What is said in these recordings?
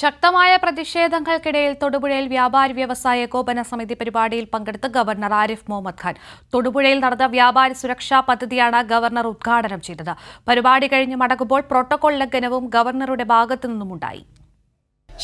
ശക്തമായ പ്രതിഷേധങ്ങൾക്കിടയിൽ തൊടുപുഴയിൽ വ്യാപാരി വ്യവസായ ഏകോപന സമിതി പരിപാടിയിൽ പങ്കെടുത്ത് ഗവർണർ ആരിഫ് മുഹമ്മദ് ഖാൻ. തൊടുപുഴയിൽ നടന്ന വ്യാപാരി സുരക്ഷാ പദ്ധതിയാണ് ഗവർണർ ഉദ്ഘാടനം ചെയ്തത്. പരിപാടി കഴിഞ്ഞ് മടങ്ങുമ്പോൾ പ്രോട്ടോകോൾ ലംഘനവും ഗവർണറുടെ ഭാഗത്തു നിന്നുമുണ്ടായി.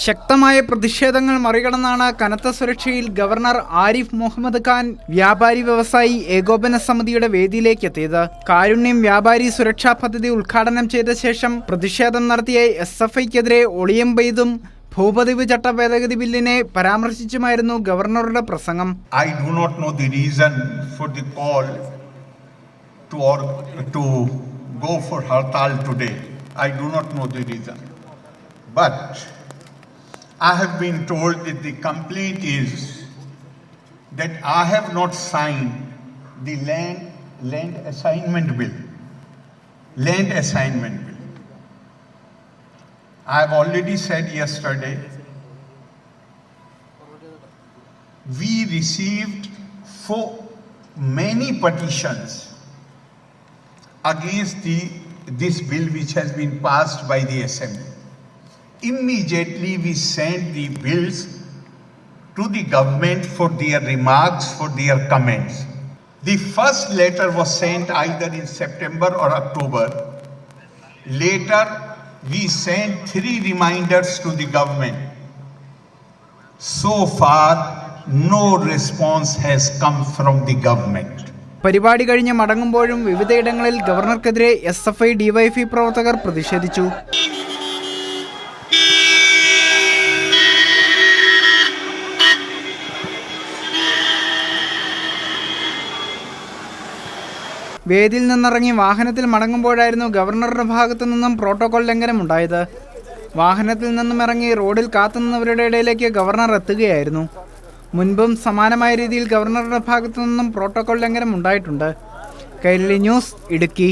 ശക്തമായ പ്രതിഷേധങ്ങൾ മറികടന്നാണ് കനത്ത സുരക്ഷയിൽ ഗവർണർ ആരിഫ് മുഹമ്മദ് ഖാൻ വ്യാപാരി വ്യവസായി ഏകോപന സമിതിയുടെ വേദിയിലേക്ക് എത്തിയത്. കാരുണ്യം വ്യാപാരി സുരക്ഷാ പദ്ധതി ഉദ്ഘാടനം ചെയ്ത ശേഷം പ്രതിഷേധം നടത്തിയ എസ് എഫ് ഐക്കെതിരെ ഒളിയം പെയ്തും ഭൂപതിവ് ചട്ട ഭേദഗതി ബില്ലിനെ പരാമർശിച്ചുമായിരുന്നു ഗവർണറുടെ പ്രസംഗം. I do not know the reason for the call to to go for hartal today I do not know the reason reason. I have been told that the complaint is that I have not signed the land land assignment bill. Land assignment bill. I have already said yesterday we received for many petitions against the, this bill which has been passed by the assembly. Immediately we sent the bills to the government for their remarks, for their comments. The first letter was sent either in September or October. Later, we sent three reminders to the government. So far, no response has come from the government. പരിപാടി കഴിഞ്ഞ് മടങ്ങുമ്പോഴും വിവിധയിടങ്ങളിൽ ഗവർണർക്കെതിരെ S F I DYFI പ്രവർത്തകർ പ്രതിഷേധിച്ചു വേദിയിൽ നിന്നിറങ്ങി വാഹനത്തിൽ മടങ്ങുമ്പോഴായിരുന്നു ഗവർണറുടെ ഭാഗത്തു നിന്നും പ്രോട്ടോകോൾ ലംഘനം ഉണ്ടായത്. വാഹനത്തിൽ നിന്നും ഇറങ്ങി റോഡിൽ കാത്തുനിന്നവരുടെ ഇടയിലേക്ക് ഗവർണർ എത്തുകയായിരുന്നു. മുൻപും സമാനമായ രീതിയിൽ ഗവർണറുടെ ഭാഗത്തു നിന്നും പ്രോട്ടോകോൾ ലംഘനം ഉണ്ടായിട്ടുണ്ട്. കൈരളി ന്യൂസ് ഇടുക്കി.